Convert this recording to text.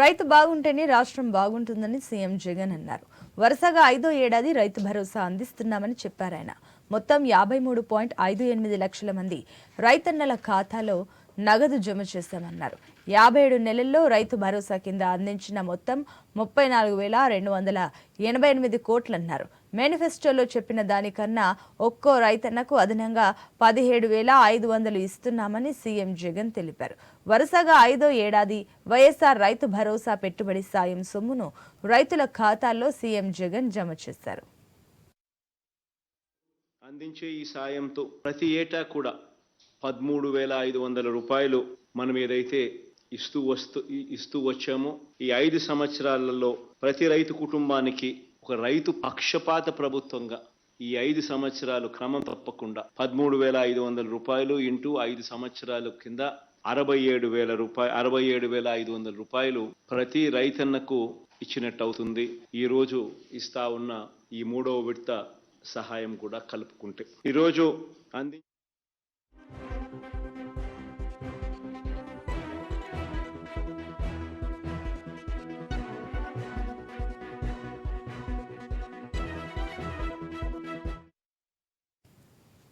రైతు బాగుంటేనే రాష్ట్రం బాగుంటుందని సీఎం జగన్ అన్నారు. వరుసగా ఐదో ఏడాది రైతు భరోసా అందిస్తున్నామని చెప్పారాయన మొత్తం యాభై మూడు పాయింట్ ఐదు ఎనిమిది లక్షల మంది రైతన్నల ఖాతాలో నగదు జమ చేశామన్నారు యాభై ఏడు నెలల్లో రైతు భరోసా కింద అందించిన మొత్తం ముప్పై నాలుగు వేల రెండు వందల ఎనభై ఎనిమిది కోట్లన్నారు. మేనిఫెస్టోలో చెప్పిన దానికన్నా ఒక్కో రైతన్నకు అదనంగా పదిహేడు వేల ఐదు వందలు ఇస్తున్నామని సీఎం జగన్ తెలిపారు. వరుసగా ఐదో ఏడాది వైఎస్ఆర్ రైతు భరోసా పెట్టుబడి సాయం సొమ్మును రైతుల ఖాతాల్లో సీఎం జగన్ జమ చేశారు. అందించే ఈ సాయంతో ప్రతి ఏటా కూడా పదమూడు వేల ఐదు వందల రూపాయలు మనం ఏదైతే ఇస్తూ వస్తూ ఇస్తూ వచ్చామో ఈ ఐదు సంవత్సరాలలో ప్రతి రైతు కుటుంబానికి ఒక రైతు పక్షపాత ప్రభుత్వంగా ఈ ఐదు సంవత్సరాలు క్రమం తప్పకుండా పదమూడు వేల ఐదు వందల రూపాయలు ఇంటూ ఐదు సంవత్సరాల కింద అరవై ఏడు వేల రూపాయలు అరవై ఏడు వేల ఐదు వందల రూపాయలు ప్రతి రైతన్నకు ఇచ్చినట్టు అవుతుంది ఈ రోజు ఇస్తా ఉన్న ఈ మూడవ విడత సహాయం కూడా కలుపుకుంటే. ఈరోజు అంది